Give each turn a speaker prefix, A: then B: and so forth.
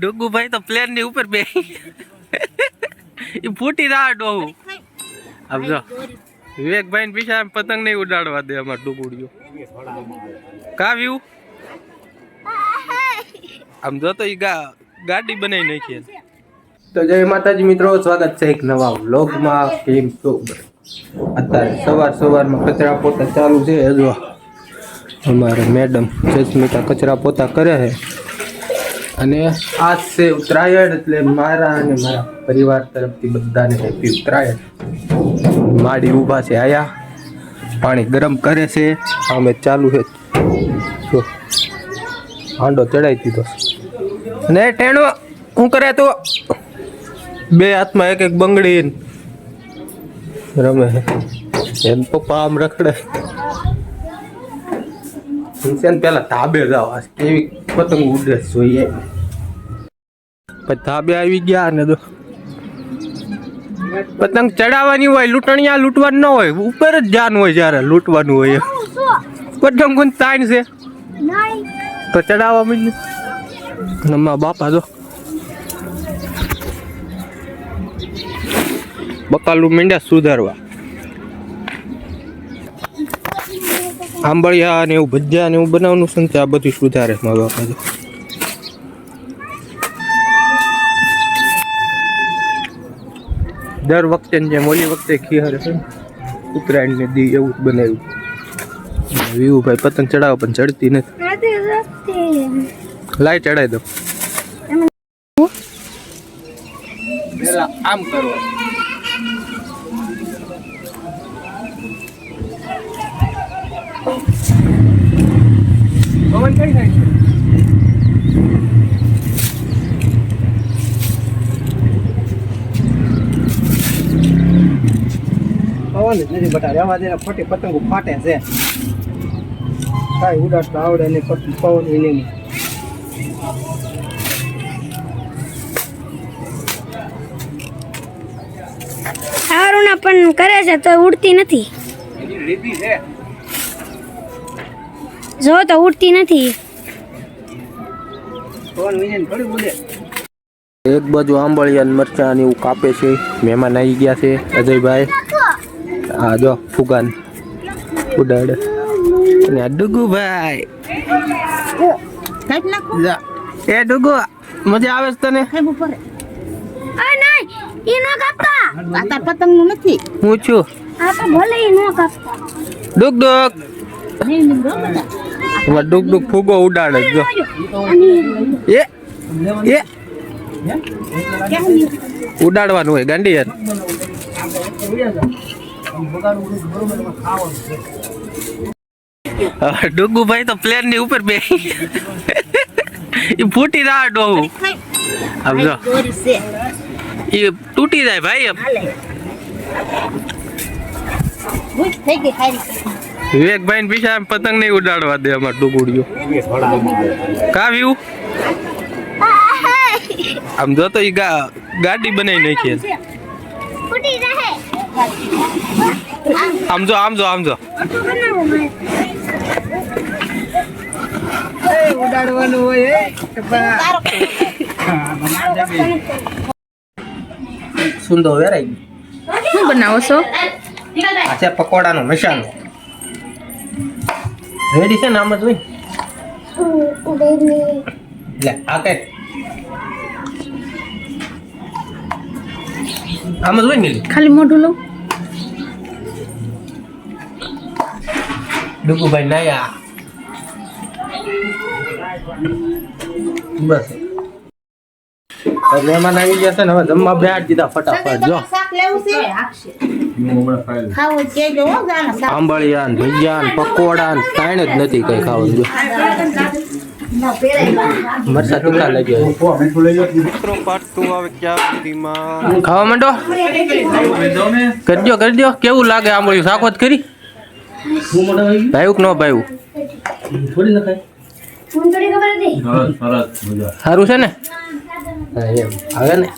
A: ડુગુભાઈ તો પ્લેનની ઉપર બે એ ફૂટી રહ્યા ડોહું. આમ જો વિવેકભાઈ ને પીછા પતંગ નહીં ઉડાડવા દે અમારે ડુગુડિયો કા વ્યુ? આમ જો તો ગા, ગાડી બનાવી નાખી તો જય માતાજી મિત્રો, સ્વાગત છે એક નવા વ્લોગમાં. ફિલ્મ અત્યારે સવાર સવારમાં કચરા પોતા ચાલુ છે. હજુ અમારે મેડમ જસ્મિતા કચરા પોતા કરે છે. અને આ છે ઉત્તરાયણ એટલે મારા અને મારા પરિવાર તરફથી બધાને હેપી ઉત્તરાયણ. માડી ઊભા છે આયા. પાણી ગરમ કરે છે. અમે ચાલુ છે. હાંડો ચડાવી દીધો ને ટેણો શું કરે તો? બે હાથમાં એક એક બંગડી રમે એમ પપ્પા આમ રખડે. ઇન્સાન પેલા ધાબે જાવ કેવી પતંગ ઉડે જોઈએ. પછી ધાબે આવી ગયા ને તો પતંગ ચડાવવાની હોય, લૂંટણિયા લૂંટવાનું ન હોય, ઉપર જ જાન હોય જ્યારે લૂંટવાનું હોય પતંગ કોણ તાણ છે? તો ચડાવવા માંડ્યું. નમા બાપા જો. બકાલું મીંડા સુધારવા. આંબળિયા ને એવું ભજીયા ને એવું બનાવવાનું છે ને આ બધું સુધારે મારા બાપા તો. દર વખતે ને જેમ ઓલી વખતે ખીહર છે ને ઉત્તરાયણ ને દી એવું જ બનાવ્યું. વિવુભાઈ પતંગ ચડાવે પણ ચડતી નથી. લાઈ ચડાવી દો. આમ કરો પવન કઈ થાય છે
B: પવન જ નથી બટા રહેવા દે ખોટી પતંગો ફાટે છે. કાંઈ ઉડાડતા આવડે નહીં પતંગ પવન નહીં.
C: સારું ના પણ કરે છે તો ઉડતી નથી.
B: છે.
C: જો તો ઉડતી નથી.
A: એક બાજુ આંબળિયા મરચા મરચાં ને એવું કાપે છે. મહેમાન આવી ગયા છે. અજયભાઈ. હા જો ફુગાન. ઉડાડે. અને ડુગુ ડુગુભાઈ. જા. એ ડુગુ મજા આવે છે તને?
D: પતંગનું નથી.
A: હું છું.
C: આ તો ભલે ઈ નો કાપતા.
A: ડુગ ડુગ એમાં ડુગ ડુગ ફુગો ઉડાડે જો. એ એ. ઉડાડવાનું હોય ગાંડી યાર. ડુગુભાઈ તો પ્લેનની ઉપર બે. એ ફૂટી રહ્યા ડોહું. આમ એ તૂટી જાય ભાઈ એમ.
D: થઈ ગઈ
A: વિવેકભાઈ ને પીછા પતંગ નહીં ઉડાડવા દે અમાર ડુગુડિયો કા વ્યુ આમ જો તો ઈ ગા- ગાડી બનાવી નાખી આમ જો આમ જો આમ જો.
B: ઉડાડવાનું હોય
A: સુંદર વેરાઈ
D: શું બનાવો છો?
A: આ છે પકોડાનો મસાલો. રેડી છે ને આમ જ હોય? લે આ કઈ. આમ જ હોય ને
D: ખાલી મોઢું લઉં
A: ડુકુભાઈ નાયા બસ. મહેમાન આવી ગયા છે ને હવે જમવા બેઠ દીધા ફટાફટ. જો.
D: ખાવું જો
A: આંબળિયા ને ભજીયા ને પકોડા ને કાંઈ જ નથી કઈ ખાવાનું જો. મરસા લઈ લાગ્યા મિત્રો પાર્ટ ટુ આવે ક્યાં સુધીમાં? ખાવા માંડો? કરજો કરજો કેવું લાગે આંબળિયું? શાકવત કરી? ભાવ્યું કે ન ભાઈ
B: થોડી નખાય.
A: સારું છે ને? એમ. આવે ને?